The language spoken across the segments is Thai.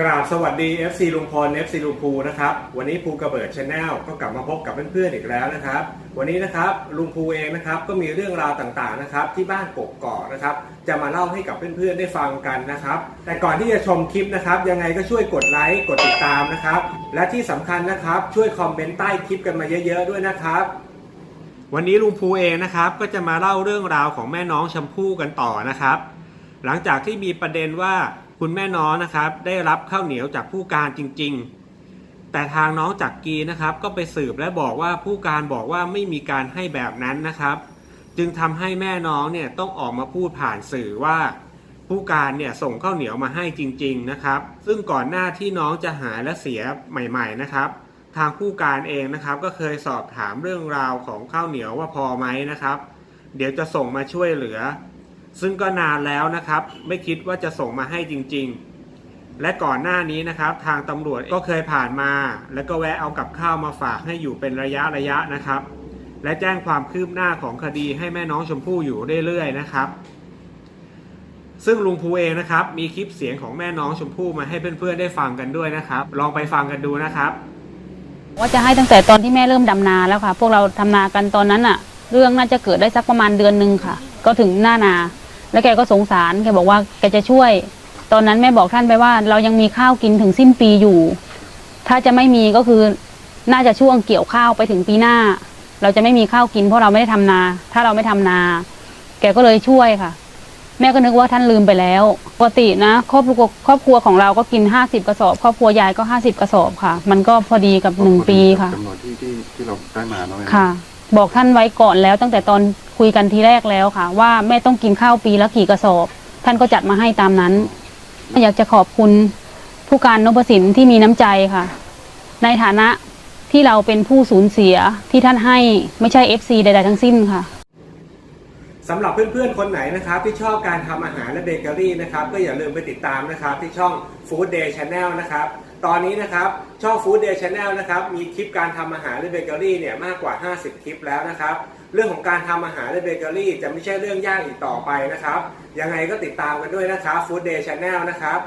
กราบสวัสดี FC ลุงพล FC ลุงภูนะครับ วันนี้ภูกระเบิดชาแนลก็กลับมาพบกับเพื่อนๆอีกแล้วนะครับ วันนี้นะครับลุงภูเองนะครับก็มีเรื่องราวต่างๆนะครับที่บ้านกกอกนะครับจะมาเล่าให้กับเพื่อนๆได้ฟังกันนะครับ แต่ก่อนที่จะชมคลิปนะครับยังไงก็ช่วยกดไลค์กดติดตามนะครับ และที่สำคัญนะครับช่วยคอมเมนต์ใต้คลิปกันมาเยอะๆด้วยนะครับวันนี้ลุงภูเองนะครับก็จะมาเล่าเรื่องราวของแม่น้องชมพู่กันต่อนะครับ หลังจากที่มีประเด็นว่า คุณแม่น้องนะครับ ได้รับข้าวเหนียวจากผู้การจริง ๆ แต่ทางน้องจักรีนะครับ ก็ไปสืบและบอกว่าผู้การบอกว่าไม่มีการให้แบบนั้นนะครับ จึงทำให้แม่น้องเนี่ยต้องออกมาพูดผ่านสื่อว่า ผู้การเนี่ยส่งข้าวเหนียวมาให้จริง ๆนะครับ ซึ่งก่อนหน้าที่น้องจะหายและเสียใหม่ ๆนะครับทางผู้การเองนะครับก็เคยสอบถามเรื่องราวของข้าวเหนียวว่าพอไหมนะครับ เดี๋ยวจะส่งมาช่วยเหลือ ซึ่งก็นานแล้วนะครับ ไม่คิดว่าจะส่งมาให้จริง ๆ และก่อนหน้านี้นะครับ ทางตำรวจก็เคยผ่านมา แล้วก็แวะเอากับข้าวมาฝากให้อยู่เป็นระยะระยะนะครับ และแจ้งความคืบหน้าของคดีให้แม่น้องชมพู่อยู่เรื่อยๆนะครับ ซึ่งลุงภูเองนะครับ มีคลิปเสียงของแม่น้องชมพู่มาให้เพื่อนๆได้ฟังกันด้วยนะครับ ลองไปฟังกันดูนะครับ ว่าจะให้ตั้งแต่ตอนที่แม่เริ่มดำนาแล้วค่ะ พวกเราทำนากันตอนนั้นอะเรื่องน่าจะเกิดได้สักประมาณเดือนหนึ่งค่ะ ก็ถึงหน้านา แล้วแกก็สงสารแกบอกว่าแกจะช่วย ตอนนั้นแม่บอกท่านไปว่า เรายังมีข้าวกินถึงสิ้นปีอยู่ ถ้าจะไม่มีก็คือน่าจะช่วงเกี่ยวข้าวไปถึงปีหน้า เราจะไม่มีข้าวกินเพราะเราไม่ได้ทำนา ถ้าเราไม่ทำนา แกก็เลยช่วยค่ะ แม่ก็นึกว่าท่านลืมไปแล้วปกตินะครอบครัวครอบครัวของเราก็กินห้าสิบกระสอบ ครอบครัวยายก็ห้าสิบกระสอบค่ะ มันก็พอดีกับหนึ่งปีค่ะจำนวนที่ที่ที่เราได้มาเนาะแม่ค่ะ บอกท่านไว้ก่อนแล้วตั้งแต่ตอนคุยกันทีแรกแล้วค่ะ ว่าแม่ต้องกินข้าวปีละกี่กระสอบ ท่านก็จัดมาให้ตามนั้น อยากจะขอบคุณผู้การนพสินที่มีน้ำใจค่ะ ในฐานะที่เราเป็นผู้สูญเสียที่ท่านให้ไม่ใช่ FC ใดๆทั้งสิ้นค่ะสำหรับเพื่อนๆ คนไหนนะครับที่ชอบการทำอาหารและเบเกอรี่นะครับก็อย่าลืมไปติดตามนะครับที่ช่อง Food Day Channel นะครับ ตอนนี้นะครับช่อง Food Day Channel นะครับมีคลิปการทำอาหารและเบเกอรี่เนี่ยมากกว่า 50 คลิปแล้วนะครับ เรื่องของการทำอาหารและเบเกอรี่ จะไม่ใช่เรื่องยากอีกต่อไปนะครับ ยังไงก็ติดตามกันด้วยนะครับ Food Day Channel นะครับ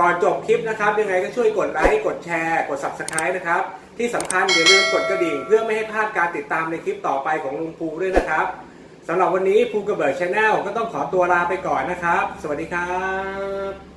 ก่อนจบคลิปนะครับ ยังไงก็ช่วยกดไลค์กดแชร์กด Subscribe นะครับ ที่สำคัญอย่าลืมกดกระดิ่ง เพื่อไม่ให้พลาดการติดตามในคลิปต่อไปของลุงภูด้วยนะครับสำหรับวันนี้ภูกระเบิดชาแนลก็ต้องขอตัวลาไปก่อนนะครับ สวัสดีครับ